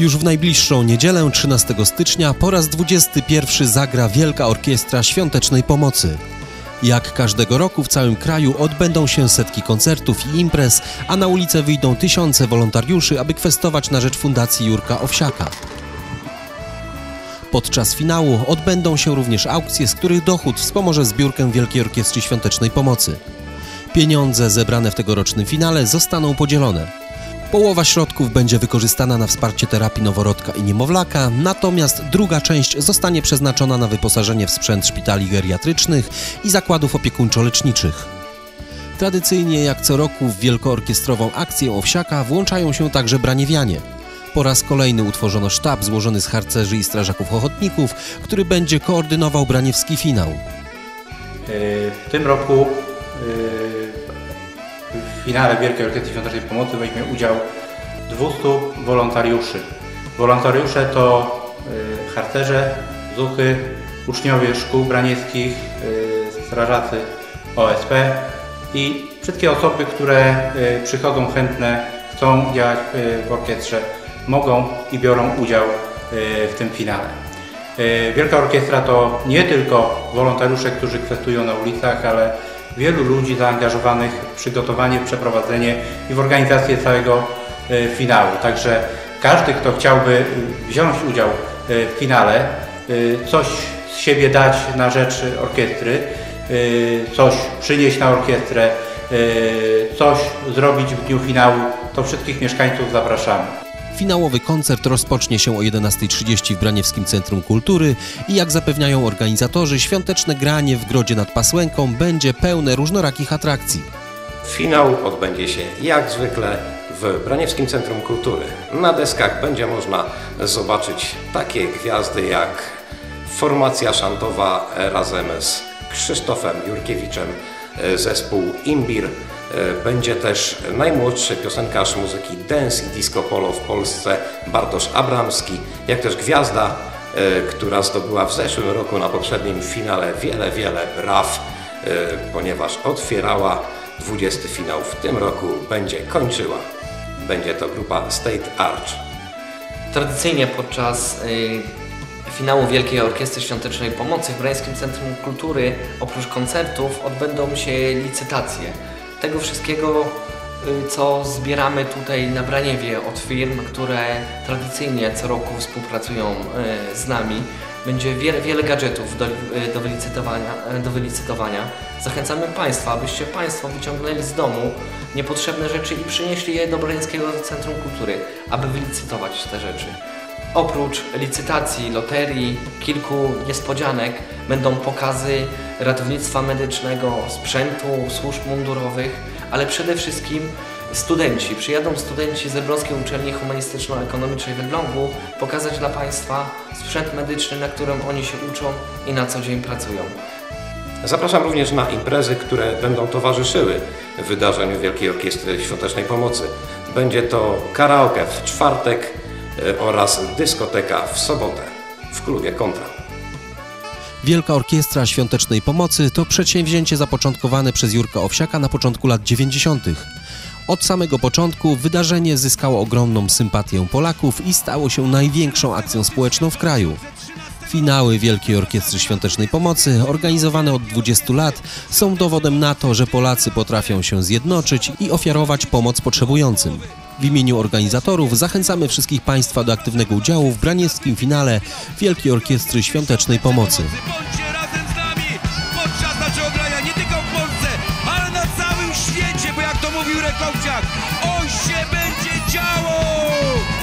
Już w najbliższą niedzielę 13 stycznia po raz 21 zagra Wielka Orkiestra Świątecznej Pomocy. Jak każdego roku w całym kraju odbędą się setki koncertów i imprez, a na ulicę wyjdą tysiące wolontariuszy, aby kwestować na rzecz Fundacji Jurka Owsiaka. Podczas finału odbędą się również aukcje, z których dochód wspomoże zbiórkę Wielkiej Orkiestry Świątecznej Pomocy. Pieniądze zebrane w tegorocznym finale zostaną podzielone. Połowa środków będzie wykorzystana na wsparcie terapii noworodka i niemowlaka, natomiast druga część zostanie przeznaczona na wyposażenie w sprzęt szpitali geriatrycznych i zakładów opiekuńczo-leczniczych. Tradycyjnie jak co roku w wielkoorkiestrową akcję Owsiaka włączają się także braniewianie. Po raz kolejny utworzono sztab złożony z harcerzy i strażaków ochotników, który będzie koordynował braniewski finał. E, w tym roku e, finale Wielkiej Orkiestry Świątecznej Pomocy weźmie udział 200 wolontariuszy. Wolontariusze to y, harcerze, zuchy, uczniowie szkół branieckich, y, strażacy OSP i wszystkie osoby, które y, przychodzą chętne, chcą działać w orkiestrze, mogą i biorą udział w tym finale. Wielka Orkiestra to nie tylko wolontariusze, którzy kwestują na ulicach, ale wielu ludzi zaangażowanych w przygotowanie, przeprowadzenie i w organizację całego e, finału. Także każdy, kto chciałby wziąć udział e, w finale, e, coś z siebie dać na rzecz orkiestry, coś przynieść na orkiestrę, coś zrobić w dniu finału, to wszystkich mieszkańców zapraszamy. Finałowy koncert rozpocznie się o 11.30 w Braniewskim Centrum Kultury i jak zapewniają organizatorzy, świąteczne granie w Grodzie nad Pasłęką będzie pełne różnorakich atrakcji. Finał odbędzie się jak zwykle w Braniewskim Centrum Kultury. Na deskach będzie można zobaczyć takie gwiazdy jak formacja szantowa razem z Krzysztofem Jurkiewiczem, zespół Imbir, E, będzie też najmłodszy piosenkarz muzyki dance i disco polo w Polsce Bartosz Abramski, jak też gwiazda, e, która zdobyła w zeszłym roku na poprzednim finale wiele, wiele braw, e, ponieważ otwierała 20 finał w tym roku, będzie kończyła. Będzie to grupa State Arch. Tradycyjnie podczas finału Wielkiej Orkiestry Świątecznej Pomocy w Brańskim Centrum Kultury oprócz koncertów odbędą się licytacje tego wszystkiego, y, co zbieramy tutaj na Braniewie od firm, które tradycyjnie co roku współpracują y, z nami. Będzie wiele, wiele gadżetów do, y, do, wylicytowania, do wylicytowania. Zachęcamy Państwa, abyście Państwo wyciągnęli z domu niepotrzebne rzeczy i przynieśli je do Branieńskiego Centrum Kultury, aby wylicytować te rzeczy. Oprócz licytacji, loterii, kilku niespodzianek będą pokazy ratownictwa medycznego, sprzętu, służb mundurowych, ale przede wszystkim studenci. Przyjadą studenci z Elbląskiej Uczelni Humanistyczno-Ekonomicznej w Elblągu pokazać dla Państwa sprzęt medyczny, na którym oni się uczą i na co dzień pracują. Zapraszam również na imprezy, które będą towarzyszyły wydarzeniu Wielkiej Orkiestry Świątecznej Pomocy. Będzie to karaoke w czwartek, oraz dyskoteka w sobotę w klubie Kontra. Wielka Orkiestra Świątecznej Pomocy to przedsięwzięcie zapoczątkowane przez Jurka Owsiaka na początku lat 90. Od samego początku wydarzenie zyskało ogromną sympatię Polaków i stało się największą akcją społeczną w kraju. Finały Wielkiej Orkiestry Świątecznej Pomocy, organizowane od 20 lat, są dowodem na to, że Polacy potrafią się zjednoczyć i ofiarować pomoc potrzebującym. W imieniu organizatorów zachęcamy wszystkich Państwa do aktywnego udziału w braniewskim finale Wielkiej Orkiestry Świątecznej Pomocy. Mówił oj się będzie działo!